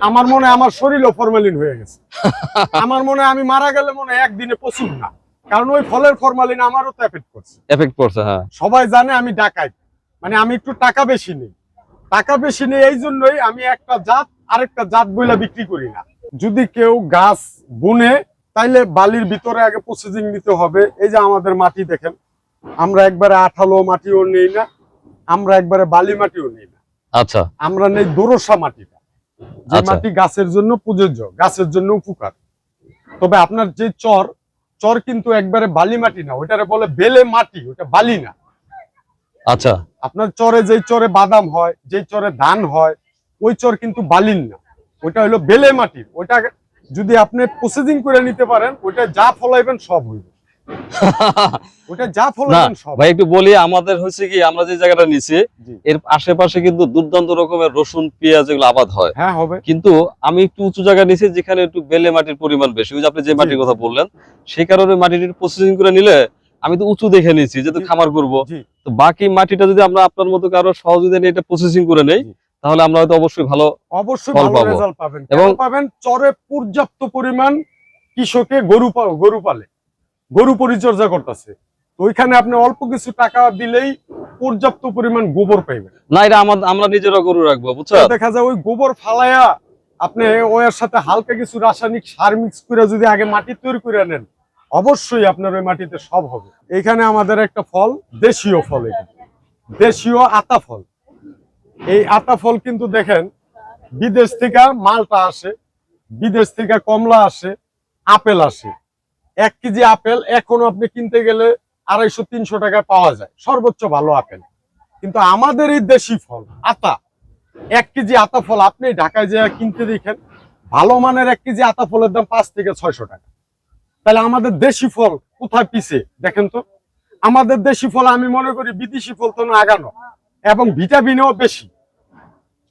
আমার মনে আমার শরীরও ফরমালিন হয়ে গেছে। আমার মনে আমি মারা গেলে মনে হয় একদিনে প্রচুর না। কারণ ওই ফলের ফরমালিন আমারও তো এফেক্ট করছে। এফেক্ট পড়ছে হ্যাঁ। সবাই জানে আমি ডাকাই মানে আমি একটু টাকা বেশি নেই। টাকা বেশি নেই এই জন্যই আমি একটা জাত আরেকটা জাত বইলা বিক্রি করি না। যদি কেউ গাছ বুনে তাইলে বালির ভিতরে আগে প্রসেসিং নিতে হবে। এই যে আমাদের মাটি দেখেন আমরা একবারে আঠালো মাটিও নেই না আমরা একবারে বালি মাটিও নেই না। আচ্ছা। আমরা নেই দোরসা মাটিটা। যে আচ্ছা। মাটি গাছের জন্য প্রযোজ্য গাছের জন্য উপকার। তবে আপনার যে চর চর কিন্তু একবারে বালি মাটি না ওটারে বলে বেলে মাটি ওটা বালি না। আচ্ছা। আপনার চরে যেই চরে বাদাম হয় যেই চরে ধান হয় ওই চর কিন্তু বালিন না। ওটা হলো বেলে মাটির ওটা যদি আপনি প্রসেসিং করে নিতে পারেন ওটা যা ফলাইবেন সব হইবে। ওটা যা না সব। ভাই একটু বলি আমাদের হচ্ছে কি আমরা যে জায়গাটা নিছি এর আশেপাশে কিন্তু দুর্দান্ত রকমের রসুন পেঁয়াজ এগুলো আবাদ হয়। হ্যাঁ হবে। কিন্তু আমি একটু উঁচু জায়গা নিছি যেখানে একটু বেলে মাটির পরিমাণ বেশি। ওই যে আপনি যে মাটির কথা বললেন সেই কারণে মাটির প্রসেসিং করে নিলে আমি তো উঁচু দেখে নিছি যেহেতু খামার করব। তো বাকি মাটিটা যদি আমরা আপনার মতো কারও সহযোগিতা নিয়ে এটা প্রসেসিং করে নেই তাহলে আমরা হয়তো অবশ্যই ভালো অবশ্যই ভালো রেজাল্ট পাবেন। এবং- এবং পাবেন? চরে পর্যাপ্ত পরিমাণ কৃষকে গরু গরু পালে। গরু পরিচর্যা করতেছে। তো ওইখানে আপনি অল্প কিছু টাকা দিলেই পর্যাপ্ত পরিমাণ গোবর পাইবেন। না এটা আমার আমরা নিজেরা গরু রাখব তো বুঝছেন দেখা যায় ওই গোবর ফালায়া আপনি ওয়ার সাথে হালকা কিছু রাসায়নিক সার মিক্স করে যদি আগে মাটি তৈরি করে নেন অবশ্যই আপনার ওই মাটিতে সব হবে। এখানে আমাদের একটা ফল দেশীয় ফল এটা। দেশীয় আতা ফল। এই আতা ফল কিন্তু দেখেন বিদেশ থেকে মালটা আসে বিদেশ থেকে কমলা আসে আপেল আসে। এক কেজি আপেল এখনও আপনি কিনতে গেলে আড়াইশো, তিনশো টাকায় পাওয়া যায়। সর্বোচ্চ ভালো আপেল। কিন্তু আমাদের এই দেশি ফল, আতা, এক কেজি আতা ফল আপনি ঢাকায় যে কিনতে দেখেন, ভালো মানের এক কেজি আতা ফলের দাম পাঁচ থেকে ছয়শো টাকা। তাহলে আমাদের দেশি ফল কোথায় পিছে? দেখেন তো। আমাদের দেশি ফল আমি মনে করি বিদেশি ফল তো না, আগানো। এবং ভিটামিনও বেশি।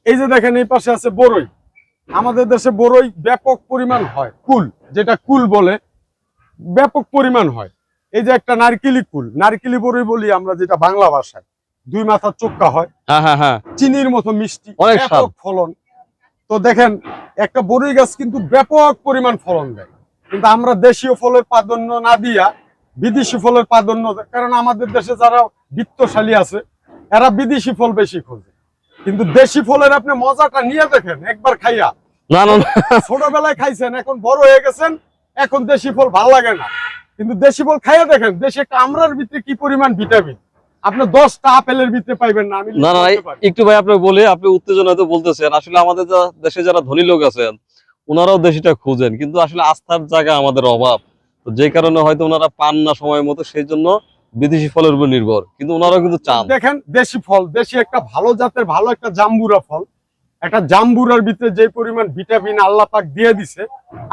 এই যে দেখেন, এই পাশে আছে বরই। আমাদের দেশে বড়ই ব্যাপক পরিমাণ হয়, কুল, যেটা কুল বলে। ব্যাপক পরিমাণ হয়। এই যে একটা নারকেলি কুল নারকেলি বড়ই বলি আমরা যেটা বাংলা ভাষায়। দুই মাথার চোক্কা হয় হ্যাঁ হ্যাঁ হ্যাঁ। চিনির মতো মিষ্টি ব্যাপক ফলন। তো দেখেন একটা বড়ই গাছ কিন্তু ব্যাপক পরিমাণ ফলন দেয়। কিন্তু আমরা দেশীয় ফলের প্রাধান্য না দিয়া বিদেশি ফলের প্রাধান্য কারণ আমাদের দেশে যারা বিত্তশালী আছে এরা বিদেশি ফল বেশি খোঁজে। কিন্তু দেশি ফলের আপনি মজাটা নিয়ে দেখেন একবার খাইয়া। না না না, ছোটবেলায় খাইছেন এখন বড় হয়ে গেছেন এখন দেশি ফল ভালো লাগে না। কিন্তু দেশি ফল খাইয়া দেখেন দেশে একটা আমরার ভিতরে কি পরিমাণ ভিটামিন? আপনি দশটা আপেলের ভিতরে পাইবেন না না না একটু ভাই আপনাকে বলে আপনি উত্তেজনা তো বলতেছেন। আসলে আমাদের দেশে যারা ধনী লোক আছেন ওনারাও দেশিটা খুঁজেন। কিন্তু আসলে আস্থার জায়গা আমাদের অভাব। তো যে কারণে হয়তো ওনারা পান না সময় মতো সেই জন্য বিদেশি ফলের উপর নির্ভর। কিন্তু ওনারাও কিন্তু চান। দেখেন দেশি ফল দেশি একটা ভালো জাতের ভালো একটা জাম্বুরা ফল একটা জাম্বুরার ভিতরে যে পরিমাণ ভিটামিন আল্লাহ পাক দিয়ে দিছে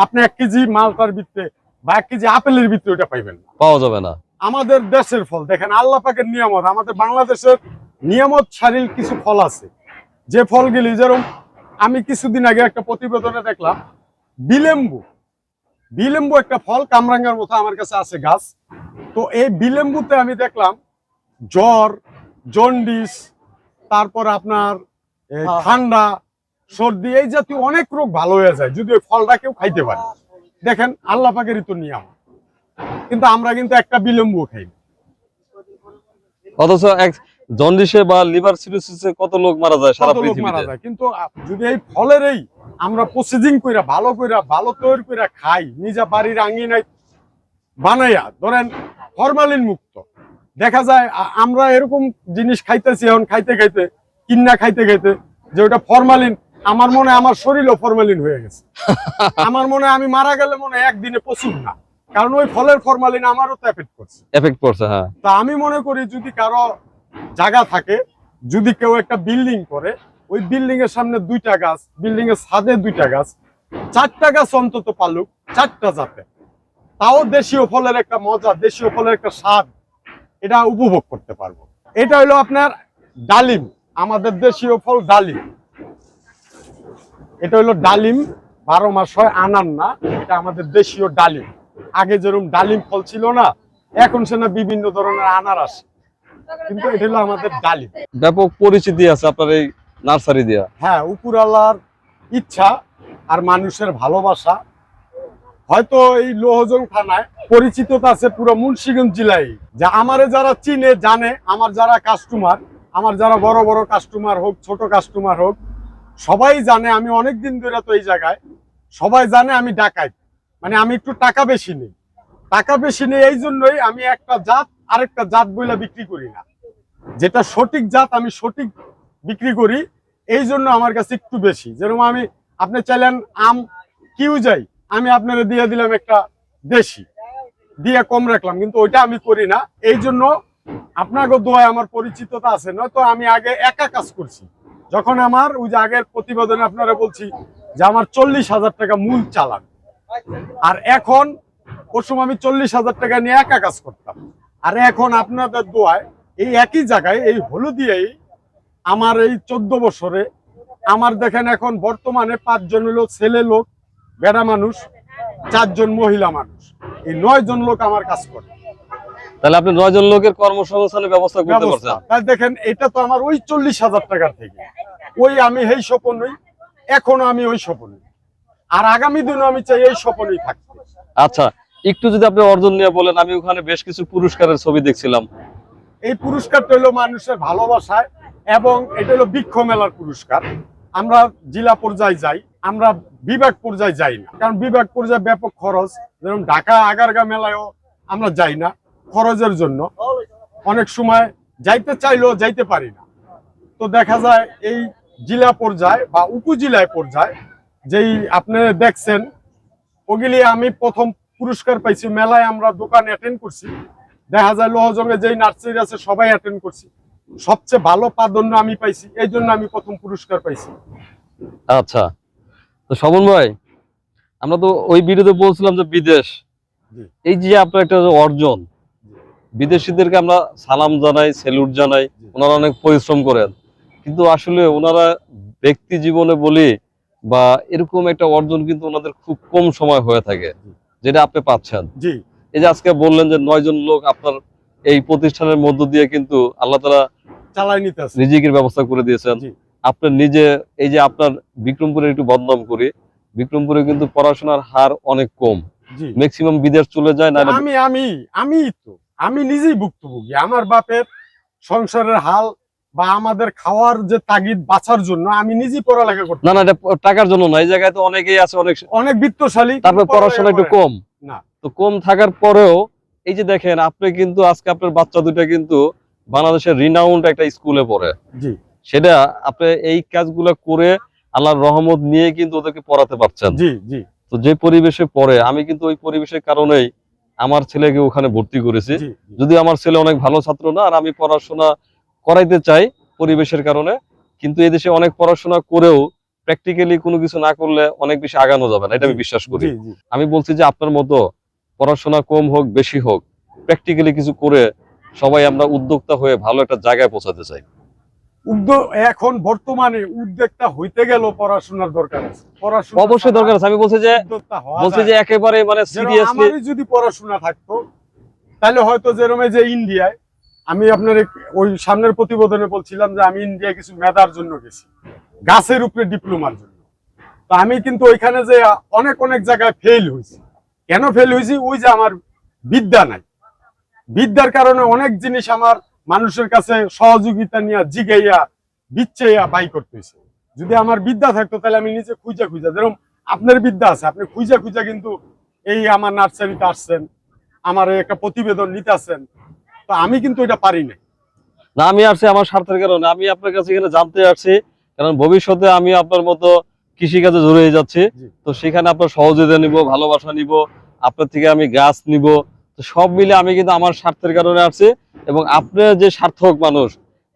আপনি এক কেজি মালটার ভিতরে বা এক কেজি আপেলের ভিতরে ওটা পাইবেন না। পাওয়া যাবে না। আমাদের দেশের ফল দেখেন আল্লাহ পাকের নিয়ামত আমাদের বাংলাদেশের নিয়ামত সারিল কিছু ফল আছে। যে ফলগুলি যেরকম আমি কিছুদিন আগে একটা প্রতিবেদনে দেখলাম বিলেম্বু। বিলেম্বু একটা ফল কামরাঙ্গার মতো আমার কাছে আছে গাছ। তো এই বিলেম্বুতে আমি দেখলাম জ্বর জন্ডিস তারপর আপনার। ঠান্ডা সর্দি এই জাতীয় অনেক রোগ ভালো হয়ে যায় যদি ওই ফলটা কেউ খাইতে পারে। দেখেন আল্লাহ পাকেরই তো নিয়ম কিন্তু আমরা কিন্তু একটা বিলম্ব খাই অথচ জন্ডিসে বা লিভার সিরোসিসে কত লোক মারা যায় সারা লোক মারা যায়। কিন্তু যদি এই ফলের এই আমরা প্রসেসিং কইরা ভালো কইরা ভালো তৈরি কইরা খাই নিজা বাড়ির আঙ্গিনায় বানাইয়া ধরেন ফরমালিন মুক্ত। দেখা যায় আমরা এরকম জিনিস খাইতেছি এখন খাইতে খাইতে কিন্না খাইতে খাইতে যে ওটা ফরমালিন আমার মনে হয় আমার শরীরও ফরমালিন হয়ে গেছে। আমার মনে আমি মারা গেলে মনে একদিনে প্রচুর না। কারণ ওই ফলের ফরমালিন আমারও তো এফেক্ট করছে। এফেক্ট করছে হ্যাঁ। তা আমি মনে করি যদি কারও জায়গা থাকে যদি কেউ একটা বিল্ডিং করে ওই বিল্ডিং এর সামনে দুইটা গাছ বিল্ডিং এর ছাদে দুইটা গাছ চারটা গাছ অন্তত পালুক চারটা জাতে। তাও দেশীয় ফলের একটা মজা দেশীয় ফলের একটা স্বাদ এটা উপভোগ করতে পারব। এটা হলো আপনার ডালিম। আমাদের দেশীয় ফল ডালিম। এটা হলো ডালিম বারো মাস হয় আনার না এটা আমাদের দেশীয় ডালিম। আগে যেরকম ডালিম ফল ছিল না এখন সে না বিভিন্ন ধরনের আনার আসে কিন্তু এটা হলো আমাদের ডালিম। ব্যাপক পরিচিতি আছে আপনার এই নার্সারি দিয়া। হ্যাঁ উপরালার ইচ্ছা আর মানুষের ভালোবাসা। হয়তো এই লোহজং থানায় পরিচিততা আছে পুরো মুন্সিগঞ্জ জেলায়। যে আমারে যারা চিনে জানে আমার যারা কাস্টমার আমার যারা বড় বড় কাস্টমার হোক, ছোট কাস্টমার হোক, সবাই জানে আমি অনেক দিন ধরে তো এই জায়গায়, সবাই জানে আমি ডাকাই মানে আমি একটু টাকা বেশি নেই। টাকা বেশি নেই এই জন্যই আমি একটা জাত, আরেকটা জাত বইলা বিক্রি করি না। যেটা সঠিক জাত আমি সঠিক বিক্রি করি, এই জন্য আমার কাছে একটু বেশি। যেরকম আমি, আপনি চাইলেন আম কিউ যাই, আমি আপনারা দিয়ে দিলাম একটা দেশি। দিয়ে কম রাখলাম, কিন্তু ওইটা আমি করি না। এই জন্য আপনাকে দোয়ায় আমার পরিচিততা আছে, নয়তো আমি আগে একা কাজ করছি। যখন আমার, ওই যে আগের প্রতিবেদনে আপনারা বলছি যে আমার চল্লিশ হাজার টাকা মূল চালান। আর এখন, ওর আমি চল্লিশ হাজার টাকা নিয়ে একা কাজ করতাম। আর এখন আপনাদের দোয়ায়, এই একই জায়গায়, এই হলুদিয়েই আমার এই চোদ্দ বছরে, আমার দেখেন এখন বর্তমানে পাঁচজন লোক ছেলে লোক, বেড়া মানুষ, চারজন মহিলা মানুষ। এই নয় জন লোক আমার কাজ করে। তাহলে আপনি নয়জন লোকের কর্মসংস্থানের ব্যবস্থা করতে পারছেন। দেখেন এটা তো আমার ওই চল্লিশ হাজার টাকার থেকে। ওই আমি এই স্বপনই এখনও আমি ওই স্বপনই আর আগামী দিনও আমি চাই এই স্বপনই থাকতে। আচ্ছা একটু যদি আপনি অর্জন নিয়ে বলেন আমি ওখানে বেশ কিছু পুরস্কারের ছবি দেখছিলাম। এই পুরস্কারটা হলো মানুষের ভালোবাসায় এবং এটা হলো বৃক্ষ মেলার পুরস্কার। আমরা জেলা পর্যায়ে যাই আমরা বিভাগ পর্যায়ে যাই না। কারণ বিভাগ পর্যায়ে ব্যাপক খরচ যেরকম ঢাকা আগারগা মেলায়ও আমরা যাই না। খরচের জন্য অনেক সময় যাইতে চাইলেও যাইতে পারি না। তো দেখা যায় এই জেলা পর্যায়ে বা উপজেলায় পর্যায়ে যেই আপনি দেখছেন ওগুলি আমি প্রথম পুরস্কার পাইছি মেলায় আমরা দোকান অ্যাটেন্ড করছি। দেখা যায় লোহজঙ্গে যেই নার্সারি আছে সবাই অ্যাটেন্ড করছি। সবচেয়ে ভালো প্রাধান্য আমি পাইছি এই জন্য আমি প্রথম পুরস্কার পাইছি। আচ্ছা তো সমন ভাই আমরা তো ওই ভিডিওতে বলছিলাম যে বিদেশ। এই যে আপনার একটা অর্জন বিদেশিদেরকে আমরা সালাম জানাই স্যালুট জানাই ওনারা অনেক পরিশ্রম করেন। কিন্তু আসলে ওনারা ব্যক্তি জীবনে বলি বা এরকম একটা অর্জন কিন্তু ওনাদের খুব কম সময় হয়ে থাকে যেটা আপনি পাচ্ছেন। এই যে আজকে বললেন যে নয় জন লোক আপনার এই প্রতিষ্ঠানের মধ্য দিয়ে কিন্তু আল্লাহ তালা চালাই নিতে রিজিকের ব্যবস্থা করে দিয়েছেন। জি। আপনার নিজে এই যে আপনার বিক্রমপুরে একটু বদনাম করি বিক্রমপুরে কিন্তু পড়াশোনার হার অনেক কম। ম্যাক্সিমাম বিদেশ চলে যায় না আমি আমি আমি তো। আমি নিজেই ভুক্তভোগী। আমার বাপের সংসারের হাল বা আমাদের খাওয়ার যে তাগিদ বাঁচার জন্য আমি নিজেই পড়ালেখা করতাম। না না এটা টাকার জন্য না এই জায়গায় তো অনেকেই আছে অনেক অনেক বিত্তশালী তারপরে পড়াশোনা একটু কম। না। তো কম থাকার পরেও এই যে দেখেন আপনি কিন্তু আজকে আপনার বাচ্চা দুইটা কিন্তু বাংলাদেশের রিনাউন্ড একটা স্কুলে পড়ে। জি। সেটা আপনি এই কাজগুলো করে আল্লাহর রহমত নিয়ে কিন্তু ওদেরকে পড়াতে পারছেন। জি জি। তো যে পরিবেশে পড়ে আমি কিন্তু ওই পরিবেশের কারণেই আমার ছেলেকে ওখানে ভর্তি করেছি। যদি আমার ছেলে অনেক ভালো ছাত্র না আর আমি পড়াশোনা করাইতে চাই পরিবেশের কারণে কিন্তু এদেশে অনেক পড়াশোনা করেও প্র্যাকটিক্যালি কোনো কিছু না করলে অনেক বেশি আগানো যাবে না এটা আমি বিশ্বাস করি। আমি বলছি যে আপনার মতো পড়াশোনা কম হোক বেশি হোক প্র্যাকটিক্যালি কিছু করে সবাই আমরা উদ্যোক্তা হয়ে ভালো একটা জায়গায় পৌঁছাতে চাই। উদ্যোগ এখন বর্তমানে উদ্যোক্তা হইতে গেল পড়াশোনার দরকার আছে। পড়াশোনা অবশ্যই দরকার আছে। আমি বলছি যে বলছি যে একেবারে মানে সিরিয়াসলি যদি পড়াশোনা থাকতো তাহলে হয়তো যেরকম যে ইন্ডিয়ায় আমি আপনার ওই সামনের প্রতিবেদনে বলছিলাম যে আমি ইন্ডিয়া কিছু মেধার জন্য গেছি। গাছের উপরে ডিপ্লোমার জন্য। তো আমি কিন্তু ওইখানে যে অনেক অনেক জায়গায় ফেল হয়েছি। কেন ফেল হয়েছি? ওই যে আমার বিদ্যা নাই। বিদ্যার কারণে অনেক জিনিস আমার মানুষের কাছে সহযোগিতা নিয়ে জিগাইয়া বিচ্ছাইয়া বাই করতেছে। যদি আমার বিদ্যা থাকতো তাহলে আমি নিজে খুঁজা খুঁজা যেরকম আপনার বিদ্যা আছে আপনি খুঁজা খুঁজা কিন্তু এই আমার নার্সারিতে আসছেন আমার একটা প্রতিবেদন নিতে আসছেন তো আমি কিন্তু এটা পারি না না আমি আসছি আমার স্বার্থের কারণে। আমি আপনার কাছে এখানে জানতে আসছি কারণ ভবিষ্যতে আমি আপনার মতো কৃষিকাজে জড়িয়ে যাচ্ছি। তো সেখানে আপনার সহযোগিতা নিব ভালোবাসা নিব আপনার থেকে আমি গাছ নিব তো সব মিলে আমি কিন্তু আমার স্বার্থের কারণে আসছি এবং আপনার যে সার্থক মানুষ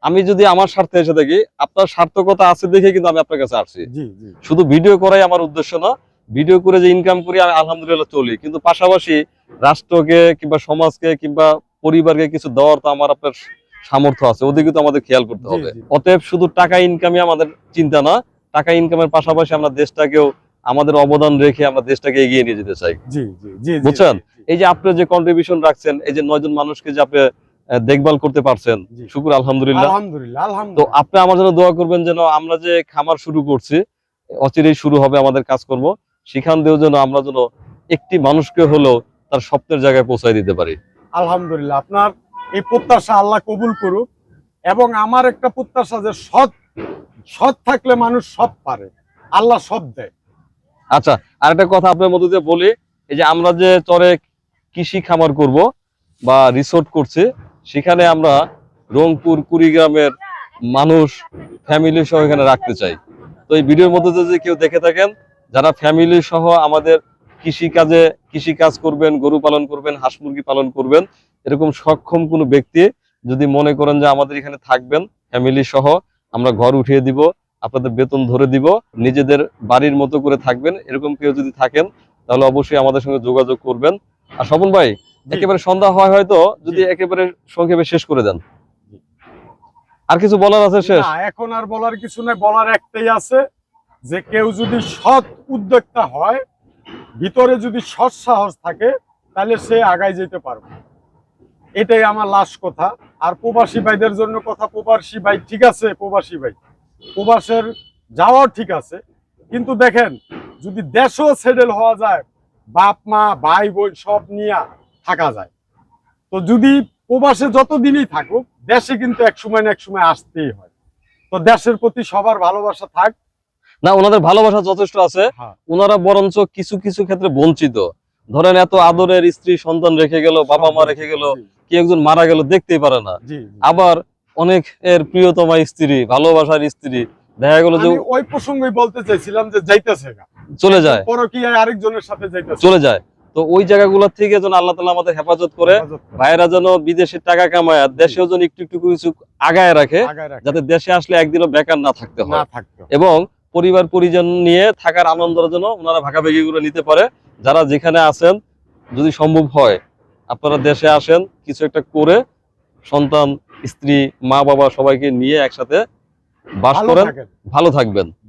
আমি যদি আমার স্বার্থে এসে থাকি আপনার সার্থকতা আছে দেখে কিন্তু আমি আপনার কাছে আসছি। শুধু ভিডিও করাই আমার উদ্দেশ্য না ভিডিও করে যে ইনকাম করি আমি আলহামদুলিল্লাহ চলি। কিন্তু পাশাপাশি রাষ্ট্রকে কিংবা সমাজকে কিংবা পরিবারকে কিছু দেওয়ার তো আমার আপনার সামর্থ্য আছে ওদিকে তো আমাদের খেয়াল করতে হবে। অতএব শুধু টাকা ইনকামই আমাদের চিন্তা না টাকা ইনকামের পাশাপাশি আমরা দেশটাকেও আমাদের অবদান রেখে আমরা দেশটাকে এগিয়ে নিয়ে যেতে চাই। বুঝছেন? এই যে আপনি যে কন্ট্রিবিউশন রাখছেন এই যে নয়জন মানুষকে যে আপনি দেখভাল করতে পারছেন শুকুর আলহামদুলিল্লাহ। আলহামদুলিল্লাহ তো আপনি আমার জন্য দোয়া করবেন যেন আমরা যে খামার শুরু করছি অচিরেই শুরু হবে আমাদের কাজ কাজকর্ম সেখান দিয়েও যেন আমরা যেন একটি মানুষকে হলেও তার স্বপ্নের জায়গায় পৌঁছায় দিতে পারি। আলহামদুলিল্লাহ আপনার এই প্রত্যাশা আল্লাহ কবুল করুক এবং আমার একটা প্রত্যাশা যে সৎ সৎ থাকলে মানুষ সব পারে আল্লাহ সব দেয়। আচ্ছা আর একটা কথা আপনার মধ্যে দিয়ে বলি, এই যে আমরা যে চরে কৃষি খামার করব বা রিসোর্ট করছি, সেখানে আমরা রংপুর, কুড়িগ্রামের মানুষ ফ্যামিলি সহ এখানে রাখতে চাই। তো এই ভিডিওর মধ্যে যদি কেউ দেখে থাকেন, যারা ফ্যামিলি সহ আমাদের কৃষি কাজে, কৃষি কাজ করবেন, গরু পালন করবেন, হাঁস মুরগি পালন করবেন, এরকম সক্ষম কোনো ব্যক্তি যদি মনে করেন যে আমাদের এখানে থাকবেন ফ্যামিলি সহ আমরা ঘর উঠিয়ে দিব আপনাদের বেতন ধরে দিব নিজেদের বাড়ির মতো করে থাকবেন এরকম কেউ যদি থাকেন তাহলে অবশ্যই আমাদের সঙ্গে যোগাযোগ করবেন। আর স্বপন ভাই একেবারে সন্ধ্যা হয় হয়তো যদি একেবারে সংক্ষেপে শেষ করে দেন। আর কিছু বলার আছে শেষ? এখন আর বলার কিছু নাই বলার একটাই আছে যে কেউ যদি সৎ উদ্যোক্তা হয় ভিতরে যদি সৎ সাহস থাকে তাহলে সে আগায় যেতে পারবে। এটাই আমার লাস্ট কথা। আর প্রবাসী ভাইদের জন্য কথা প্রবাসী ভাই ঠিক আছে প্রবাসী ভাই। প্রবাসের যাওয়াও ঠিক আছে। কিন্তু দেখেন যদি দেশও সেটেল হওয়া যায় বাপ মা ভাই বোন সব নিয়ে থাকা যায়। তো যদি প্রবাসে যতদিনই থাকুক দেশে কিন্তু এক সময় না এক সময় আসতেই হয়। তো দেশের প্রতি সবার ভালোবাসা থাক। না ওনাদের ভালোবাসা যথেষ্ট আছে। হ্যাঁ। ওনারা বরঞ্চ কিছু কিছু ক্ষেত্রে বঞ্চিত। ধরেন এত আদরের স্ত্রী সন্তান রেখে গেল বাবা মা রেখে গেল কি একজন মারা গেল দেখতেই পারে না। আবার অনেক এর প্রিয়তমা স্ত্রী ভালোবাসার স্ত্রী। দেখা গেল যে ওই প্রসঙ্গে বলতে চাইছিলাম যে যাইতেছে চলে যায়। পরকীয়ায় আরেকজনের সাথে যাইতেছে? চলে যায়। তো ওই জায়গাগুলোর থেকে যেন আল্লাহ তালা আমাদের হেফাজত করে ভাইয়েরা যেন বিদেশে টাকা কামায় আর দেশেও যেন একটু একটু কিছু আগায় রাখে যাতে দেশে আসলে একদিনও বেকার না থাকতে হয়। এবং পরিবার পরিজন নিয়ে থাকার আনন্দের জন্য ওনারা ভাগাভাগি করে নিতে পারে। যারা যেখানে আছেন যদি সম্ভব হয় আপনারা দেশে আসেন কিছু একটা করে সন্তান স্ত্রী মা বাবা সবাইকে নিয়ে একসাথে বাস করেন। ভালো থাকবেন।